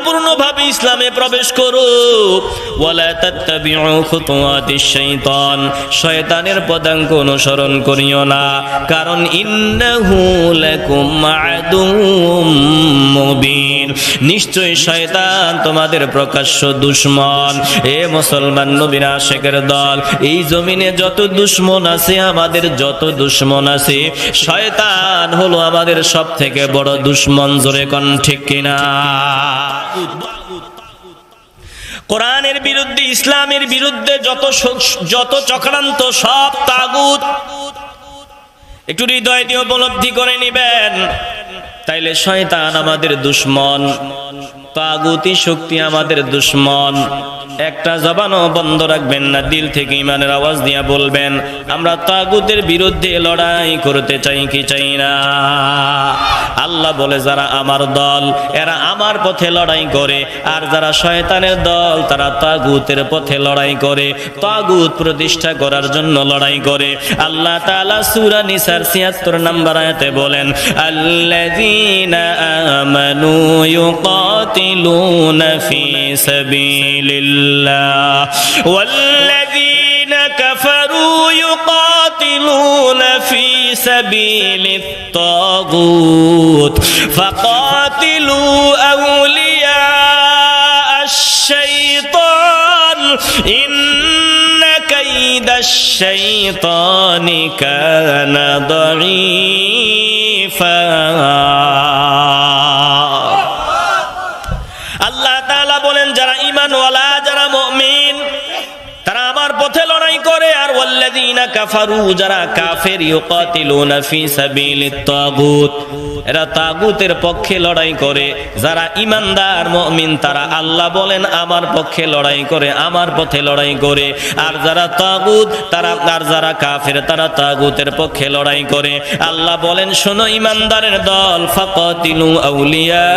পরিপূর্ণভাবে ইসলামে প্রবেশ করো ওয়ালা তাত্তাবিউ খুতুওয়াতিশ শয়তানের পদাঙ্ক অনুসরণ করিও না, কারণ ইন্নাহু লাকুম নিশ্চয় শয়তান তোমাদের প্রকাশ্য দুশমন। এ মুসলমান নবীর আশেকের দল, এই জমিনে যত দুশমন আছে, আমাদের যত দুশমন আছে, শয়তান হলো আমাদের সব থেকে বড় দুশমন, জোরে কন ঠিক কিনা? কোরআনের বিরুদ্ধে, ইসলামের বিরুদ্ধে যত যত চক্রান্ত, সব তাগুত। একটু হৃদয় দিয়ে উপলব্ধি করে নিবেন। তাইলে শয়তান আমাদের দুশ্মন। তাগুতি শক্তি আমাদের দুশ্মন। একটা জবানও বন্ধ রাখবেন না, দিল থেকে ইমানের আওয়াজ দিয়ে বলবেন, আমরা তাগুতের বিরুদ্ধে লড়াই করতে চাই কি চাই না? আল্লাহ বলে, যারা আমার দল, এরা আমার পথে লড়াই করে, আর যারা শয়তানের দল, তারা তাগুতের পথে লড়াই করে, তাগুত প্রতিষ্ঠা করার জন্য লড়াই করে। আল্লাহ তাআলা সূরা নিসার 76 নম্বর আয়াতে বলেন, আল্লাযীনা আমানু يقاتلون في سبيل الله. والذين كفروا يقاتلون في سبيل الطاغوت. فقاتلوا أولياء الشيطان. إن كيد الشيطان كان ضعيفا. যারা ঈমানওয়ালা যারা মমিন তারা আমার পথে লড়াই করে, আর ওয়াল্লাযীনা কাফারু, যারা কাফের, ইউকাতিলুনা ফি সাবিলিত তাগুত, এরা তাগুতের পক্ষে লড়াই করে। যারা ইমানদার মুমিন, তারা আল্লাহ বলেন, আমার পক্ষে লড়াই করে, আমার পথে লড়াই করে। আর যারা তাগুত, তারা, আর যারা কাফের, তারা তাগুতের পক্ষে লড়াই করে। আল্লাহ বলেন, শোনো ইমানদারের দল, ফাকাতিলু আউলিয়া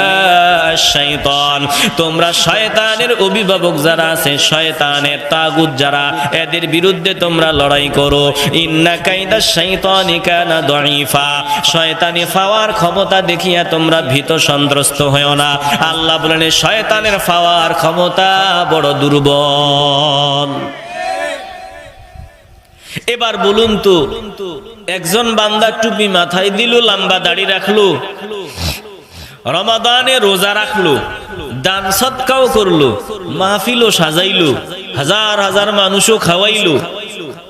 শাইতান তোমরা শয়তানের অভিভাবক যারা আছে, শয়তানের তাগুত যারা, এদের বিরুদ্ধে তোমরা লড়াই করো। ইন্না কাইদা শাইতানি কানা দাঈফা। শয়তানি ফাওয়ার ক্ষমতা দেখিয়া তোমরা ভীত সন্ত্রস্ত হয়েও না। আল্লাহ বলেন শয়তানের ফাওয়ার ক্ষমতা বড় দুর্বল। এবার বলুন তো, একজন বান্দা টুপি মাথায় দিল, লম্বা দাড়ি রাখল, রমাদানে রোজা রাখল, দান সৎকাও করল, মাহফিলও সাজাইলো হাজার হাজার মানুষও খাওয়াইলো।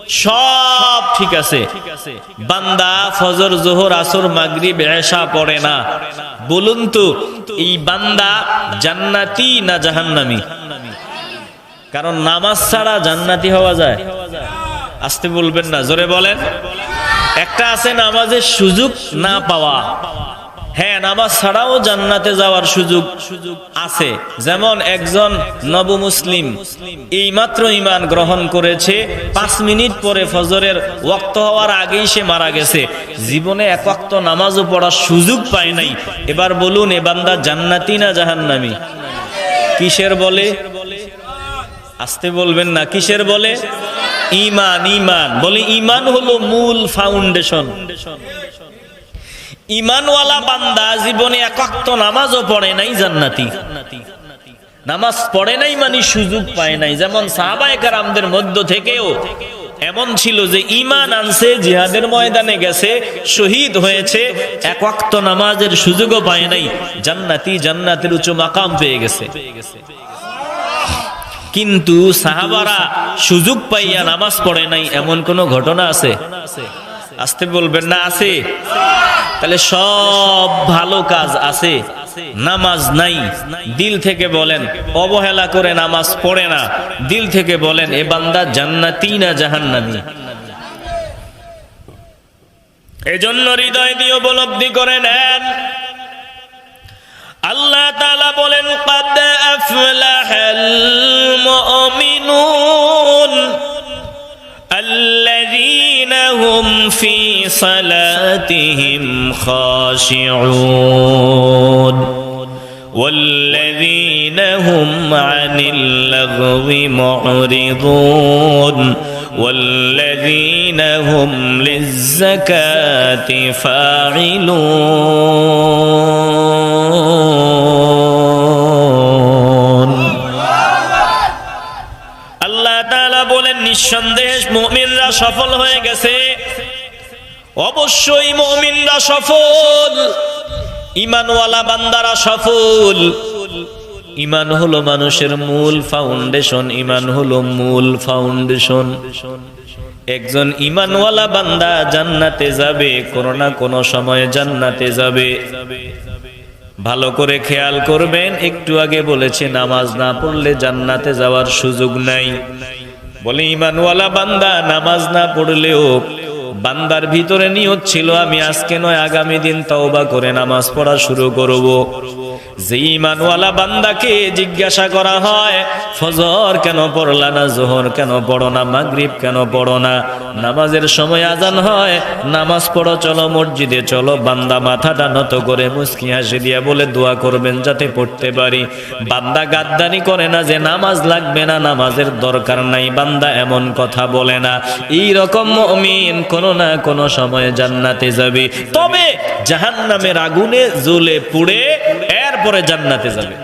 সব ঠিক আছে। বান্দা ফজর, জোহর, আসর, মাগরিব, এশা পড়ে না। বলুন তো, এই বান্দা জান্নাতি না জাহান্নামি? কারণ নামাজ ছাড়া জান্নাতি হওয়া যায়। আসতে বলবেন না, জোরে বলেন। একটা আছে নামাজের সুযোগ না পাওয়া। হ্যাঁ নামাজ ছাড়াও জান্নাতে যাওয়ার সুযোগ আছে। যেমন একজন নব মুসলিম এই মাত্র ইমান গ্রহণ করেছে, পাঁচ মিনিট পরে ফজরের ওয়াক্ত হওয়ার আগেই সে মারা গেছে। জীবনে এক ওয়াক্ত নামাজও পড়ার সুযোগ পায় নাই। এবার বলুন, এ বান্দা জান্নাতি না জাহান্নামি? কিসের বলে? আসতে বলবেন না, কিসের বলে? ইমান ইমান বলে ইমান হলো মূল ফাউন্ডেশন ইমানওয়ালা বান্দা জীবনে একাক্ত নামাজও পড়ে নাই জান্নাতি। নামাজ পড়ে নাই মানে সুযোগ পায় নাই। যেমন সাহাবায়ে কারামদের মধ্য থেকেও এমন ছিল যে ইমান আনছে, জিহাদের ময়দানে গেছে, শহীদ হয়েছে এক ওয়াক্ত নামাজের সুযোগও পায় নাই। জান্নাতি জান্নাতের উচ্চ মাকাম পেয়ে গেছে। কিন্তু সাহাবারা সুযোগ পাইয়া নামাজ পড়ে নাই, এমন কোন ঘটনা আছে? আসতে বলবেন, না আছে? তাহলে সব ভালো কাজ আছে। নামাজ নাই। দিল থেকে বলেন, অবহেলা করে নামাজ পড়ে না। দিল থেকে বলেন, এ বান্দা জান্নাতি না জাহান্নামি? এজন্য হৃদয় দিয়ে উপলব্ধি করে নেন। আল্লাহ তালা বলেন, কাদ আফলাহাল মুমিনুন আল্লাযী هم في صلاتهم خاشعون. والذين هم عن اللغو معرضون. والذين هم للزكاة فاعلون. নিঃসন্দেহে মুমিনরা সফল হয়ে গেছে। অবশ্যই মুমিনরা সফল। ইমানওয়ালা বান্দারা সফল। ইমান হলো মানুষের মূল ফাউন্ডেশন ইমান হলো মূল ফাউন্ডেশন। একজন ইমানওয়ালা বান্দা জান্নাতে যাবে, কোনো না কোনো সময় জান্নাতে যাবে। ভালো করে খেয়াল করবেন, একটু আগে বলেছে, নামাজ না পড়লে জান্নাতে যাওয়ার সুযোগ নাই। বলে ইমানওয়ালা বান্দা, নামাজ না পড়লেও বান্দার ভিতরে নিয়ত ছিল, আমি আজকে নয়, আগামী দিন তাওবা করে নামাজ পড়া শুরু করব। যে ইমানওয়ালা বান্দাকে জিজ্ঞাসা করা হয়, ফজর কেন পড়লা না, জোহর কেন পড়ো না, মাগরিব কেন পড়ো না? নামাজের সময় আজান হয়, নামাজ পড়ো, চলো মসজিদে, চলো বান্দা মাথাটা নত করে মুস্কি হাসি দিয়া বলে দোয়া করবেন যাতে পড়তে পারি। বান্দা গাদ্দানি করে না যে নামাজ লাগবে না, নামাজের দরকার নাই, বান্দা এমন কথা বলে না। এই রকম মুমিন কোনো না কোনো সময় জান্নাতে যাবে। তবে জাহান্নামের আগুনে জ্বলে পুড়ে এরপরে জান্নাতে যাবে।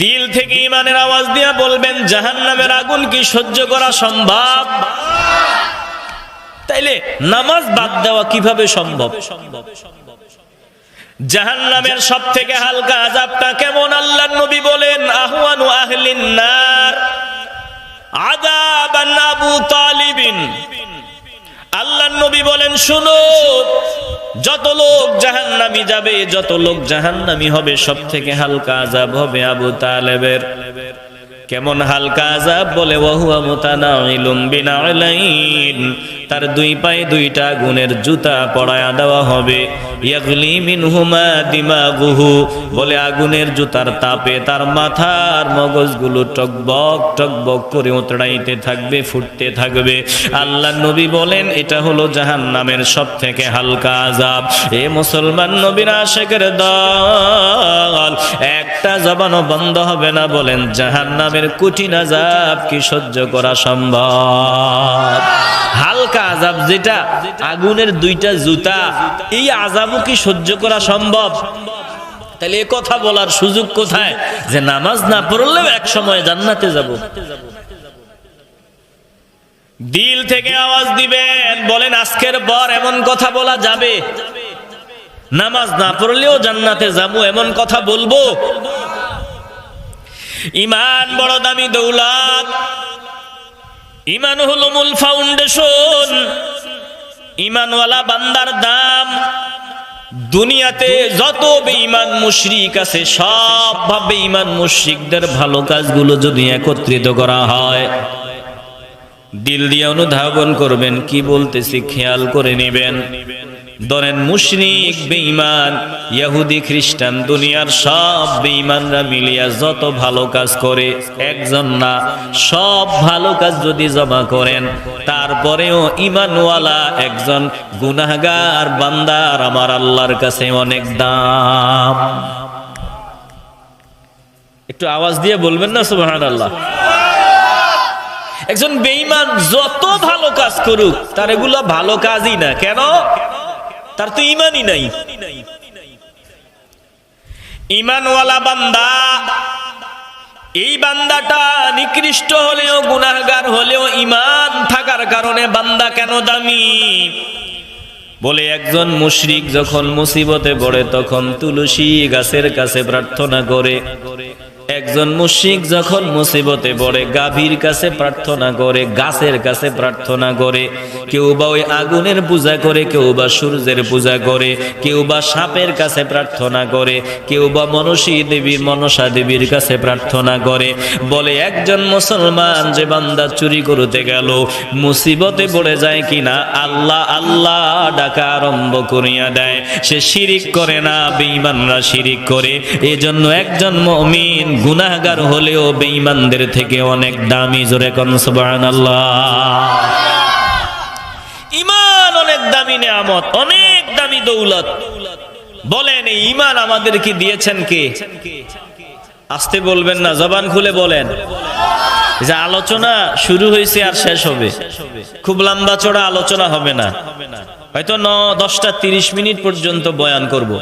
দিল থেকে ইমানের আওয়াজ দিয়া বলবেন, জাহান্নামের আগুন কি সহ্য করা সম্ভব? তাইলে নামাজ বাদ দেওয়া কীভাবে সম্ভব? জাহান্নামের সব থেকে হালকা আজাবটা কেমন আল্লাহ নবী বলেন, আহওয়ানু আহলিন নার, আযাবান আবু তালিবিন। আল্লাহ নবী বলেন, শুনো, যত লোক জাহান্নামি যাবে, যত লোক জাহান্নামি হবে সব থেকে হালকা আজাব হবে আবু তালেবের। কেমন হালকা আজাব বলে, ওয়াহুয়া মুতানাইলুম বিনাইলাইন। তার দুই পায়ে দুইটা গুণের জুতা পড়ায়া দেওয়া হবে। ইয়াগলি মিনহুমা দিমাগুহু। বলে, আগুনের জুতার তাপে তার মাথার মগজগুলো টকবক টকবক করে উতড়াইতে থাকবে, ফুটতে থাকবে। আল্লাহ নবী বলেন, এটা হলো জাহান্নামের সব থেকে হালকা আজাব এ মুসলমান নবীর আশেকের দল, একটা জবানও বন্ধ হবে না। বলেন জাহান্নামের কঠিন আজাব কি সহ্য করা সম্ভব? হালকা আজাব যেটা, আগুনের দুইটা জুতা, এই আজাবও কি সহ্য করা সম্ভব? তাহলে এ কথা বলার সুযোগ কোথায়? যে নামাজ না পড়লেও এক সময় জান্নাতে যাব। দিল থেকে আওয়াজ দিবেন, বলেন আজকের পর এমন কথা বলা যাবে। নামাজ না পড়লেও জান্নাতে যাব, এমন কথা বলব। ইমান বড় দামি দৌলত। ইমান হলো মূল ফাউন্ডেশন ইমানওয়ালা বান্দার দাম। দুনিয়াতে যত বেঈমান মুশরিক আছে, সব ভাবে ইমান মুশরিকদের ভালো কাজগুলো যদি একত্রিত করা হয়, দিল দিয়ে অনুধাবন করবেন, কি বলতেছি, খেয়াল করে নেবেন। ধরেন মুশরিক, বেঈমান, ইহুদি, খ্রিস্টান, দুনিয়ার সব বেঈমানরা মিলিয়া যত ভালো কাজ করে, একজন না, সব ভালো কাজ যদি জমা করেন, তারপরেও ইমানওয়ালা একজন গুনাহগার বান্দার আমার আল্লাহর কাছে অনেক দাম। একটু আওয়াজ দিয়ে বলবেন না, সুবহানাল্লাহ? একজন বেঈমান যত ভালো কাজ করুক, তার এগুলো ভালো কাজই না। কেন? তার তো ইমানই নাই। ইমানওয়ালা বান্দা, এই বান্দাটা নিকৃষ্ট হলেও, গুনাহগার হলেও ইমান থাকার কারণে বান্দা কেন দামি? বলে একজন মুশরিক যখন মুসিবতে পড়ে, তখন তুলসী গাছের কাছে প্রার্থনা করে। একজন মুশিক যখন মুসিবতে পড়ে, গাভীর কাছে প্রার্থনা করে, গাছের কাছে প্রার্থনা করে কেউ বা ওই আগুনের পূজা করে কেউ বা সূর্যের পূজা করে কেউ বা সাপের কাছে প্রার্থনা করে কেউ বা মনসী দেবীর, মনসা দেবীর কাছে প্রার্থনা করে। বলে, একজন মুসলমান যে বান্দা চুরি করতে গেল, মুসিবতে পড়ে যায় কিনা, আল্লাহ আল্লাহ ডাকা আরম্ভ করিয়া দেয়। সে শিরিক করে না, বেঈমানরা শিরিক করে। এজন্য একজন মুমিন গুনাহগার হলেও বেঈমানদের থেকে অনেক দামি জোরে কোন, সুবহানাল্লাহ। ইমান অনেক দামি নেয়ামত, অনেক দামি দৌলত। বলেন, এই ইমান আমাদেরকে দিয়েছেন কে? আসতে বলবেন না, জবান খুলে বলেন। যে আলোচনা শুরু হয়েছে আর শেষ হবে। খুব লম্বা চড়া আলোচনা হবে না। হয়তো ন, দশটা তিরিশ মিনিট পর্যন্ত বয়ান করব।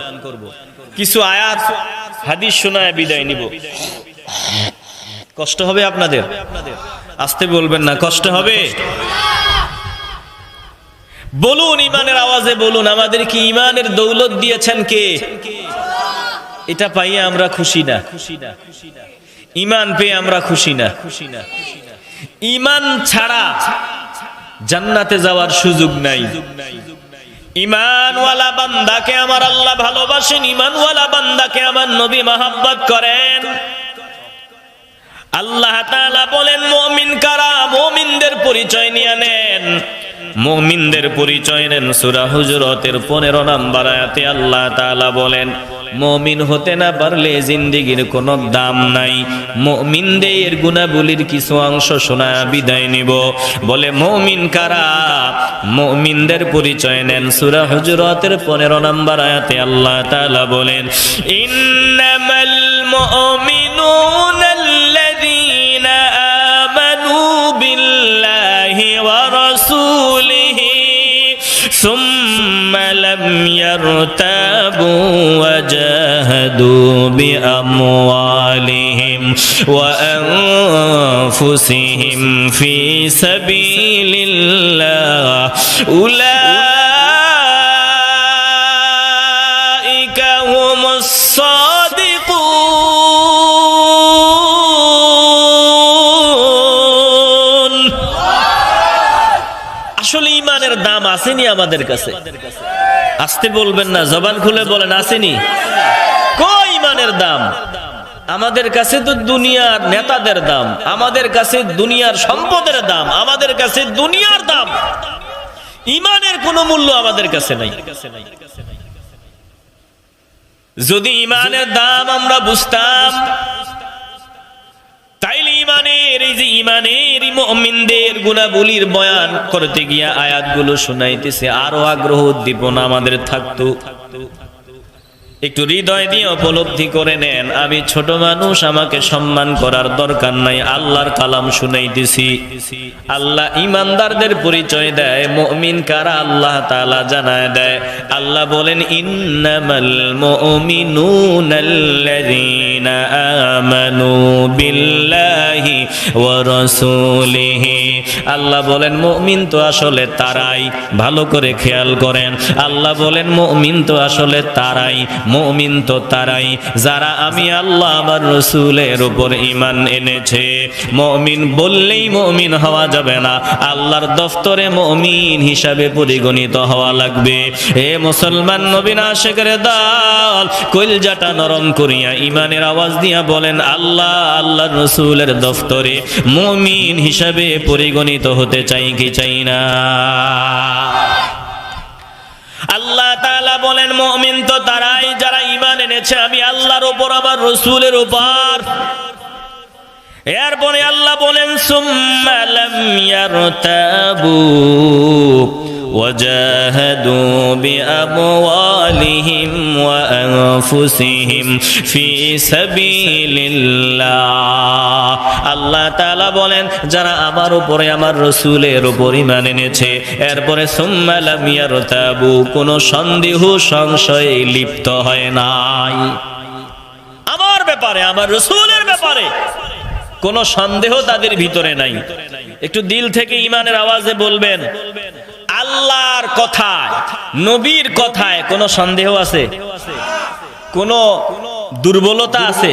কিছু আয়াত হাদিস শোনায় বিদায় নিব। কষ্ট হবে আপনাদের? আসতে বলবেন না, কষ্ট হবে? বলুন, ইমানের আওয়াজে বলুন, আমাদের কি ইমানের দৌলত দিয়েছেন কে? এটা পাইয়ে আমরা খুশি না। খুশি না ইমান পেয়ে আমরা খুশি না। ইমান ছাড়া জান্নাতে যাওয়ার সুযোগ নাই। ইমানওয়ালা বান্দাকে আমার আল্লাহ ভালোবাসেন, ইমানওয়ালা বান্দাকে আমার নবী মাহাব্বত করেন। আল্লাহ তাআলা বলেন, মুমিন কারা? মুমিনদের পরিচয় নিয়ে নেন। মুমিনদের পরিচয় নেন সূরা হুজুরাতের 15 নাম্বার আয়াতে আল্লাহ তাআলা বলেন, মুমিন হতে না পারলে জিন্দেগির কোনো দাম নাই। মুমিনদের গুণাবলীর কিছু অংশ শোনা বিদায় নিব। বলে, মমিন কারা? মুমিনদের পরিচয় নেন সুরা হুজুরাতের 15 নাম্বার আয়াতে আল্লাহ তাআলা বলেন, ইন্নামাল মুমিনুনা لم يرتابوا وجاهدوا بأموالهم وأنفسهم في سبيل الله أولئك هم الصادقون আসলে ইমানের দাম আসেনি আমাদের কাছে আসতে বলবেন না, জবান খুলে বলেন, আসেনি। কই ইমানের দাম? আমাদের কাছে তো দুনিয়ার নেতাদের দাম, আমাদের কাছে দুনিয়ার সম্পদের দাম, আমাদের কাছে দুনিয়ার দাম। ইমানের কোনো মূল্য আমাদের কাছে নাই। যদি ইমানের দাম আমরা বুঝতাম ইমানের, এই যে ইমানের মমিনদের গুণাবলীর বয়ান করতে গিয়া আয়াতগুলো শোনাইতেছে, আরও আগ্রহ উদ্দীপনা আমাদের থাকতো। একটু হৃদয় দিয়ে উপলব্ধি করে নেন, আমি ছোট মানুষ, আমাকে সম্মান করার দরকার নাই, আল্লাহর কালাম শুনাইতেছি আল্লাহ ইমানদারদের পরিচয় দেয়, মুমিন কারা আল্লাহ তাআলা জানায় দেয়। আল্লাহ বলেন, ইন্নামাল মুমিনুনাল্লাযীনা আমানু বিল্লাহি ওয়া রাসূলিহি। আল্লাহ বলেন, মুমিন তো আসলে তারাই, ভালো করে খেয়াল করেন। আল্লাহ বলেন, মুমিন তো আসলে তারাই মুমিন তো তারাই, যারা আমি আল্লাহ আমার রসুলের উপর ইমান এনেছে। মুমিন বললেই মুমিন হওয়া যাবে না, আল্লাহর দফতরে মুমিন হিসাবে পরিগণিত হওয়া লাগবে। হে মুসলমান নবীন আশেকের দল কইলজাটা নরম করিয়া ইমানের আওয়াজ দিয়া বলেন, আল্লাহ, আল্লাহর রসুলের দফতরে মুমিন হিসাবে পরিগণিত হতে চাই কি চাই না? আল্লাহ তাআলা বলেন, মুমিন তো তারাই যারা ঈমান এনেছে। আমি আল্লাহর ওপর আবার রসুলের উপর। এরপরে আল্লাহ বলেন, সুম্মা লাম ইয়ারতাবু। وجاهدوا بأموالهم وأنفسهم في سبيل الله আল্লাহ তাআলা বলেন যারা আমার উপরে আমার রসুলের উপর ইমান এনেছে এরপরে সুম্মা লাম ইয়ারতাবু কোনো সন্দেহ সংশয়ে লিপ্ত হয় নাই আমার ব্যাপারে আমার রসুলের ব্যাপারে কোনো সন্দেহ তাদের ভিতরে নাই একটু দিল থেকে ইমানের আওয়াজে বলবেন আল্লাহর কথায়, নবীর কথায় কোনো সন্দেহ আছে? কোনো দুর্বলতা আছে?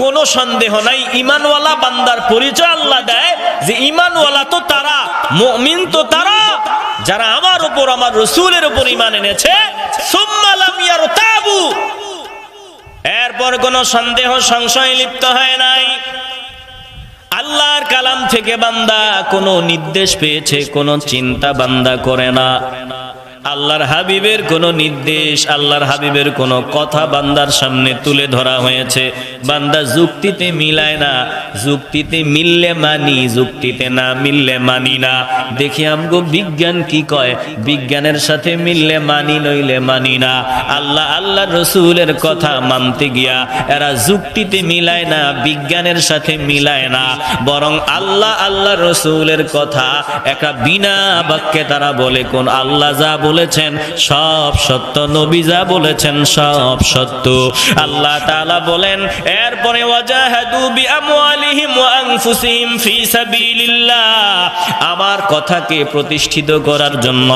কোনো সন্দেহ নাই। ইমানওয়ালা বান্দার পরিচয় আল্লাহ দেয় যে ইমানওয়ালা তো তারা, মুমিন তো তারা, যারা আমার উপর, আমার রসুলের উপর ইমান এনেছে। এরপর কোনো সন্দেহ, সংশয় লিপ্ত হয় নাই। আল্লাহর কালাম থেকে বান্দা কোনো নির্দেশ পেয়েছে কোনো চিন্তা বান্দা করে না। আল্লাহর হাবিবের কোনো নির্দেশ, আল্লাহর হাবিবের কোনো কথা বান্দার সামনে তুলে ধরা হয়েছে। বান্দা যুক্তিতে মিলায় না, যুক্তিতে মিললে মানি, যুক্তিতে না মিললে মানি না। দেখি আমগো বিজ্ঞান কি কয়, বিজ্ঞানের সাথে মিললে মানি, নইলে মানি না। আল্লাহ আল্লাহ রসুলের কথা মানতে গিয়া এরা যুক্তিতে মিলায় না, বিজ্ঞানের সাথে মিলায় না। বরং আল্লাহ আল্লাহ রসুলের কথা একটা বিনা বাক্যে তারা বলে, কোন আল্লাহ যা বলেছেন, সব সত্য, নবী যা বলেছেন সব সত্য। আল্লাহ তাআলা বলেন, এরপরে ওয়াজাহাদু বিআমওয়ালিহিম ওয়া আনফুসিহিম ফি সাবিলিল্লাহ। আমার কথাকে প্রতিষ্ঠিত করার জন্য,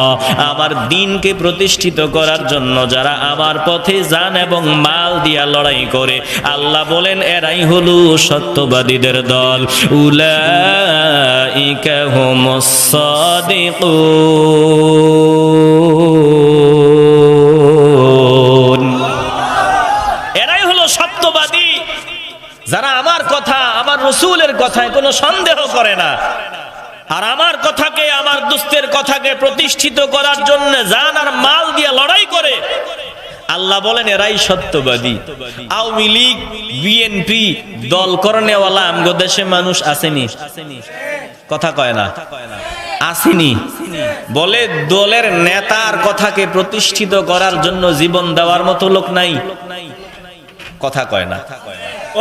আমার দিনকে প্রতিষ্ঠিত করার জন্য যারা আমার পথে যান এবং মাল দিয়া লড়াই করে, আল্লাহ বলেন, এরাই হলো সত্যবাদীদের দল। উলাইকা হুমুস সাদিকুন। কথায় কোনো সন্দেহ করে না। আর আমার কথাকে, আমার দুস্তের কথাকে প্রতিষ্ঠিত করার জন্য জান আর মাল দিয়ে লড়াই করে। আল্লাহ বলেন, এরাই সত্যবাদী। আওয়ামী লীগ, বিএনপি দল করণেওয়ালা আমগো দেশে মানুষ আসেনি। কথা কয় না। আসেনি। বলে, দলের নেতার কথাকে প্রতিষ্ঠিত করার জন্য জীবন দেওয়ার মতো লোক নাই। কথা কয় না।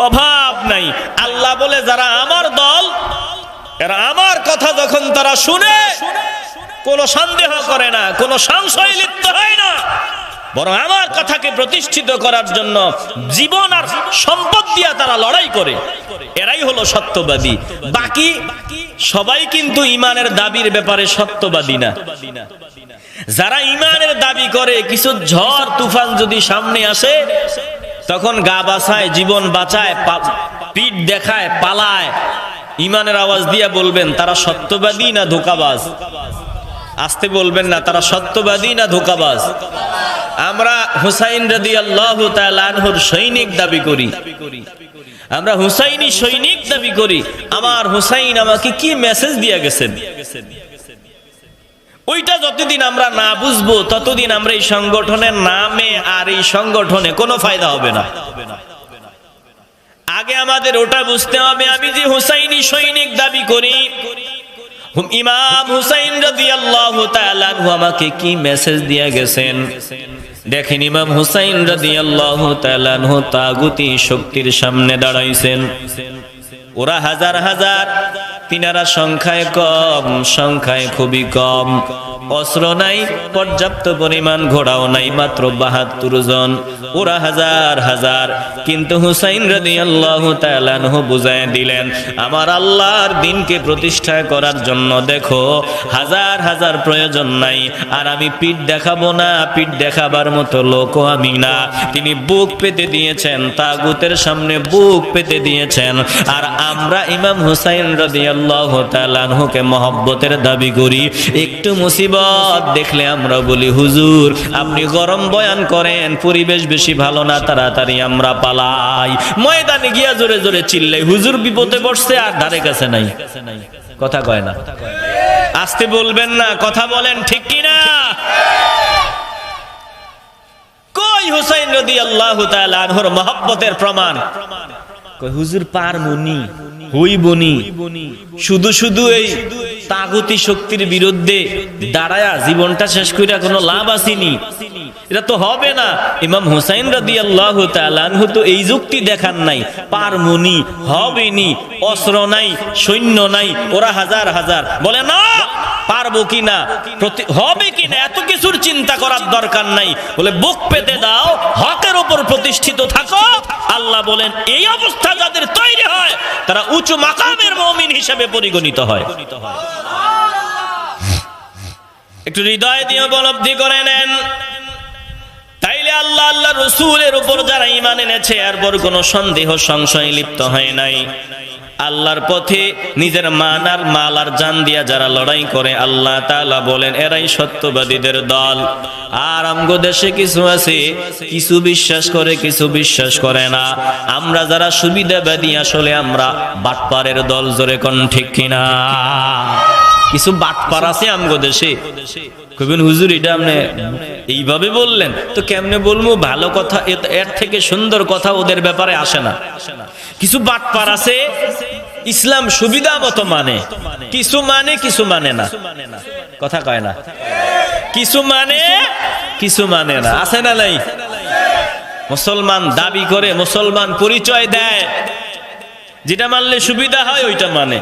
অভাব নাই। আল্লাহ বলে, যারা আমার দল, এরা আমার কথা যখন তারা শুনে, কোনো সন্দেহ করে না, কোনো সংশয় লিপ্ত হয় না। বরং আমার কথাকে প্রতিষ্ঠিত করার জন্য জীবন আর সম্পদ দিয়া তারা লড়াই করে। এরাই হলো সত্যবাদী। বাকি সবাই কিন্তু ইমানের দাবির ব্যাপারে সত্যবাদী না। যারা ইমানের দাবি করে, কিছু ঝড়, তুফান যদি সামনে আসে তখন গা বাঁচায় জীবন বাঁচায় পিঠ দেখায়, পালায়। ইমানের আওয়াজ দিয়ে বলবেন, তারা সত্যবাদী না ধোকাবাজ? আসতে বলবেন, না, তারা সত্যবাদী না ধোকাবাজ? আমরা হুসাইন রাদি আল্লাহ তালানহুর সৈনিক দাবি করি। আমরা হুসাইনি সৈনিক দাবি করি। আমার হুসাইন আমাকে কি মেসেজ দিয়ে গেছেন? ওইটা যতদিন আমরা না বুঝব, ততদিন আমরা এই সংগঠনের নামে আর এই সংগঠনে কোনো ফায়দা হবে না। আগে আমাদের ওটা বুঝতে হবে, আমি যে হুসাইনি সৈনিক দাবি করি ইমাম হুসাইন তাআলা আনহু আমাকে কি মেসেজ দিয়ে গেছেন? দেখেন, ইমাম হুসাইন তাআলা আনহু তাগুতি শক্তির সামনে দাঁড়াইছেন। ওরা হাজার হাজার, তিনারা সংখ্যায় কম, সংখ্যায় খুবই কম। অস্ত্র নাই, পর্যাপ্ত পরিমাণ ঘোড়াও নাই, মাত্র বাহাত্তর জন। ওরা হাজার হাজার, কিন্তু হুসাইন রাদি আল্লাহ তালানহু বুঝায় দিলেন, আমার আল্লাহর দিনকে প্রতিষ্ঠা করার জন্য দেখো, হাজার হাজার প্রয়োজন নাই, আর আমি পিঠ দেখাবো না, পিঠ দেখাবার মতো লোকও আমি না। তিনি বুক পেতে দিয়েছেন, তাগুতের সামনে বুক পেতে দিয়েছেন, আর আমরা ইমাম হুসাইন তাআলাকে মহব্বতের দাবি করি। একটু মুসিবত দেখলে আমরা বলি, হুজুর, আপনি গরম বয়ান করেন, পরিবেশ বেশি ভালো না, তাড়াতাড়ি আমরা পালাই। ময়দানে গিয়া জোরে জোরে চিল্লাই, হুজুর, বিপদে পড়ছে, আর ধারে কাছে নাই। কথা কয় না। আসতে বলবেন না, কথা বলেন ঠিক কি না কই হুসাইন রদি আল্লাহ আনহর মহব্বতের প্রমাণ? হুজুর পার মুনি হইবনি শুধু শুধু এই তাগতি শক্তির বিরুদ্ধে দাঁড়ায়া জীবনটা শেষ কইরা কোনো লাভ আসেনি। এটা তো হবে না। ইমাম হুসাইন রাদি আল্লাহ তো এই যুক্তি দেখান নাই পারমুনি হবেনি, অস্ত্র নাই, সৈন্য নাই, ওরা হাজার হাজার। বলে, না! পারব কি না হবে কি না এত কিছুর চিন্তা করার দরকার নাই। বলে, বুক পেতে দাও, হকের উপর প্রতিষ্ঠিত থাকো। আল্লাহ বলেন, এই অবস্থা যাদের তৈরি হয়, তারা উঁচু মাকামের মমিন হিসেবে পরিগণিত হয়। একটু হৃদয় দিয়ে উপলব্ধি করে নেন। তাইলে আল্লাহ আল্লাহ রসুলের উপর যারা ইমান এনেছে, এরপর কোনো সন্দেহ, সংশয় লিপ্ত হয় নাই। আল্লাহর পথে নিজের মান আর মাল আর জান দিয়া যারা লড়াই করে, আল্লাহ তাআলা বলেন, এরাই সত্যবাদীদের দল। আর আমগো দেশে কিছু আছে, কিছু বিশ্বাস করে, কিছু বিশ্বাস করে না। আমরা যারা সুবিধাবাদী, আসলে আমরা বাটপারের দল, জোরে কোন ঠিক কিনা? কিছু বাটপার আছে আমগো দেশে? কবিন হুজুর এটা আপনি এইভাবে বললেন, তো কেমনে বলব? ভালো কথা এর থেকে সুন্দর কথা ওদের ব্যাপারে আসে না। কিছু বাটপার আছে, ইসলাম সুবিধা মতো মানে। কিছু মানে কিছু মানে না। কথা কয় না। কিছু মানে কিছু মানে না। আছে না নাই? মুসলমান দাবি করে, মুসলমান পরিচয় দেয়। যেটা মানলে সুবিধা হয়, ওইটা মানে।